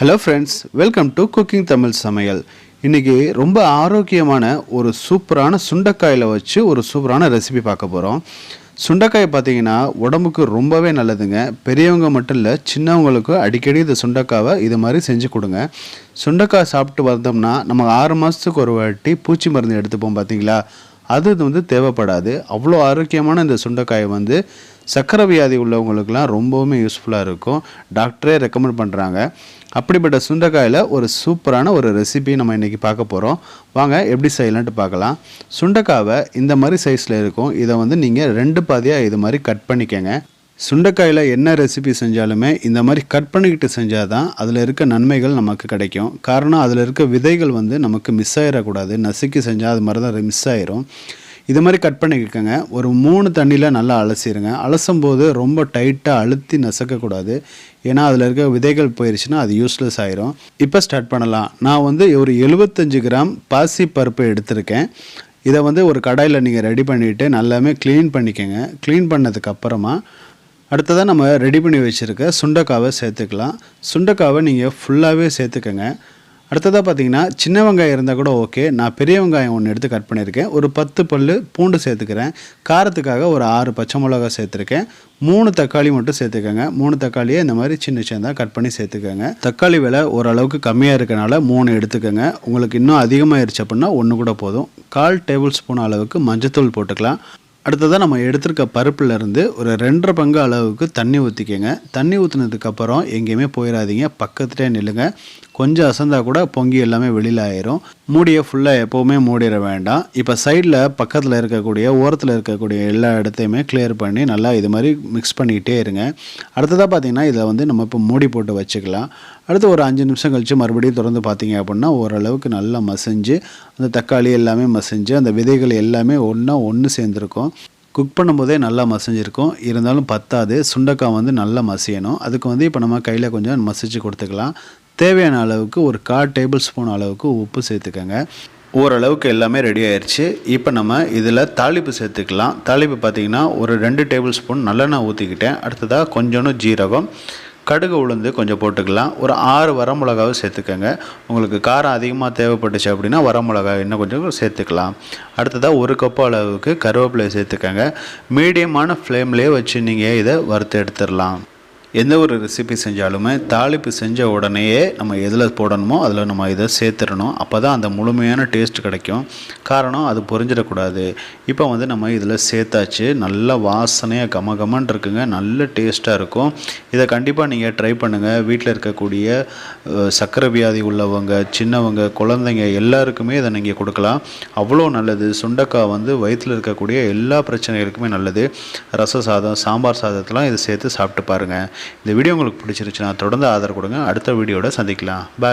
Hello friends welcome to cooking Tamil சமையல் இன்றைக்கி ரொம்ப ஆரோக்கியமான ஒரு சூப்பரான சுண்டைக்காயில் வச்சு ஒரு சூப்பரான ரெசிபி பார்க்க போகிறோம் சுண்டைக்காய் பார்த்தீங்கன்னா உடம்புக்கு ரொம்பவே நல்லதுங்க. பெரியவங்க மட்டும் இல்லை சின்னவங்களுக்கும் அடிக்கடி இந்த சுண்டைக்காவை இது மாதிரி செஞ்சு கொடுங்க. சுண்டைக்காய் சாப்பிட்டு வந்தோம்னா நம்ம ஆறு மாதத்துக்கு ஒரு வாட்டி பூச்சி மருந்து எடுத்துப்போம் பார்த்தீங்களா? அது இது வந்து தேவைப்படாது. அவ்வளோ ஆரோக்கியமான இந்த சுண்டைக்காயை வந்து சக்கரை வியாதி உள்ளவங்களுக்குலாம் ரொம்பவுமே யூஸ்ஃபுல்லாக இருக்கும். டாக்டரே ரெக்கமெண்ட் பண்ணுறாங்க அப்படிப்பட்ட சுண்டைக்காயில் ஒரு சூப்பரான ஒரு ரெசிபி நம்ம இன்றைக்கி பார்க்க போகிறோம் வாங்க எப்படி செய்யலான்ட்டு பார்க்கலாம். சுண்டைக்காவை இந்த மாதிரி சைஸில் இருக்கும். இதை வந்து நீங்கள் ரெண்டு பாதியாக இது மாதிரி கட் பண்ணிக்கங்க. சுண்டைக்காயில் என்ன ரெசிபி செஞ்சாலுமே இந்த மாதிரி கட் பண்ணிக்கிட்டு செஞ்சால் தான் அதில் இருக்க நன்மைகள் நமக்கு கிடைக்கும். காரணம் அதில் இருக்க விதைகள் வந்து நமக்கு மிஸ் ஆகிடக்கூடாது நசுக்கி செஞ்சால் அது மாதிரி தான் மிஸ் ஆயிரும். இது மாதிரி கட் பண்ணிக்கோங்க. ஒரு மூணு தண்ணியில் நல்லா அலசிடுங்க அலசும் போது ரொம்ப டைட்டாக அழுத்தி நசக்கக்கூடாது. ஏன்னா அதில் இருக்க விதைகள் போயிடுச்சுன்னா அது யூஸ்லெஸ் ஆயிரும். இப்போ ஸ்டார்ட் பண்ணலாம். நான் வந்து ஒரு எழுபத்தஞ்சு கிராம் பாசி பருப்பு எடுத்திருக்கேன். இதை வந்து ஒரு கடாயில் நீங்கள் ரெடி பண்ணிவிட்டு நல்லாமே க்ளீன் பண்ணிக்கோங்க. க்ளீன் பண்ணதுக்கப்புறமா அடுத்ததாக நம்ம ரெடி பண்ணி வச்சுருக்க சுண்டைக்காவை சேர்த்துக்கலாம். சுண்டைக்காவை நீங்கள் ஃபுல்லாகவே சேர்த்துக்கோங்க. அடுத்ததாக பார்த்தீங்கன்னா சின்ன வெங்காயம் இருந்தால் கூட ஓகே நான் பெரிய வெங்காயம் ஒன்று எடுத்து கட் பண்ணியிருக்கேன். ஒரு பத்து பல் பூண்டு சேர்த்துக்கிறேன். காரத்துக்காக ஒரு ஆறு பச்சை மிளகா சேர்த்துருக்கேன். மூணு தக்காளி மட்டும் சேர்த்துக்கோங்க. மூணு தக்காளியை இந்த மாதிரி சின்ன சின்னதாக கட் பண்ணி சேர்த்துக்கோங்க. தக்காளி விலை ஓரளவுக்கு கம்மியாக இருக்கனால மூணு எடுத்துக்கோங்க. உங்களுக்கு இன்னும் அதிகமாகிருச்சு அப்படின்னா ஒன்று கூட போதும். கால் டேபிள் ஸ்பூன் அளவுக்கு மஞ்சத்தூள் போட்டுக்கலாம். அடுத்ததாக நம்ம எடுத்திருக்க பருப்புலேருந்து ஒரு ரெண்டரை பங்கு அளவுக்கு தண்ணி ஊற்றிக்கங்க தண்ணி ஊற்றுனதுக்கப்புறம் எங்கேயுமே போயிடாதீங்க பக்கத்துலேயே நில்லுங்க. கொஞ்சம் அசந்தால் கூட பொங்கி எல்லாமே வெளியில் ஆயிரும். மூடியை ஃபுல்லாக எப்போவுமே மூடிட வேண்டாம். இப்போ சைடில் பக்கத்தில் இருக்கக்கூடிய ஓரத்தில் இருக்கக்கூடிய எல்லா இடத்தையுமே கிளியர் பண்ணி நல்லா இது மாதிரி மிக்ஸ் பண்ணிக்கிட்டே இருங்க. அடுத்ததாக பார்த்தீங்கன்னா இதை வந்து நம்ம இப்போ மூடி போட்டு வச்சுக்கலாம். அடுத்து ஒரு அஞ்சு நிமிஷம் கழித்து மறுபடியும் திறந்து பார்த்தீங்க அப்படின்னா ஓரளவுக்கு நல்லா மசிஞ்சு அந்த தக்காளி எல்லாமே மசிஞ்சு அந்த விதைகள் எல்லாமே ஒன்றா ஒன்று சேர்ந்துருக்கும். குக் பண்ணும்போதே நல்லா மசிஞ்சிருக்கும். இருந்தாலும் பத்தாது. சுண்டக்காய் வந்து நல்லா மசியணும். அதுக்கு வந்து இப்போ நம்ம கையில் கொஞ்சம் மசிச்சு கொடுத்துக்கலாம். தேவையான அளவுக்கு ஒரு கால் டேபிள் ஸ்பூன் அளவுக்கு உப்பு சேர்த்துக்கோங்க. ஓரளவுக்கு எல்லாமே ரெடி ஆயிடுச்சு இப்போ நம்ம இதில் தாளிப்பு சேர்த்துக்கலாம். தாளிப்பு பார்த்திங்கன்னா ஒரு ரெண்டு டேபிள் ஸ்பூன் நல்லெண்ணெய் ஊற்றிக்கிட்டேன் அடுத்ததாக கொஞ்சோண்டு ஜீரகம். கடுகு உளுந்து கொஞ்சம் போட்டுக்கலாம். ஒரு ஆறு வரமிளகாவை சேர்த்துக்கோங்க. உங்களுக்கு காரம் அதிகமாக தேவைப்பட்டுச்சு அப்படின்னா வரமிளகா இன்னும் கொஞ்சம் சேர்த்துக்கலாம். அடுத்ததாக ஒரு கப் அளவுக்கு கருவேப்பிலை சேர்த்துக்கோங்க. மீடியமான ஃப்ளேம்லேயே வச்சு நீங்கள் இதை வறுத்து எடுத்துடலாம். எந்த ஒரு ரெசிபி செஞ்சாலுமே தாளிப்பு செஞ்ச உடனேயே நம்ம எதில் போடணுமோ அதில் நம்ம இதை சேர்த்துடணும். அப்போ தான் அந்த முழுமையான டேஸ்ட் கிடைக்கும். காரணம் அது புரிஞ்சிடக்கூடாது. இப்போ வந்து நம்ம இதில் சேர்த்தாச்சு. நல்ல வாசனையாக கம கமன் இருக்குங்க. நல்ல டேஸ்ட்டாக இருக்கும். இதை கண்டிப்பாக நீங்கள் ட்ரை பண்ணுங்கள் வீட்டில் இருக்கக்கூடிய சக்கரை வியாதி உள்ளவங்க சின்னவங்க குழந்தைங்க எல்லாருக்குமே இதை நீங்கள் கொடுக்கலாம். அவ்வளோ நல்லது. சுண்டக்காய் வந்து வயிற்றில் இருக்கக்கூடிய எல்லா பிரச்சனைகளுக்குமே நல்லது. ரச சாதம் சாம்பார் சாதத்தெலாம் இதை சேர்த்து சாப்பிட்டு பாருங்கள் இந்த வீடியோ உங்களுக்கு பிடிச்சிருச்சுன்னா தொடர்ந்து ஆதரவு கொடுங்க. அடுத்த வீடியோட சந்திக்கலாம். பாய்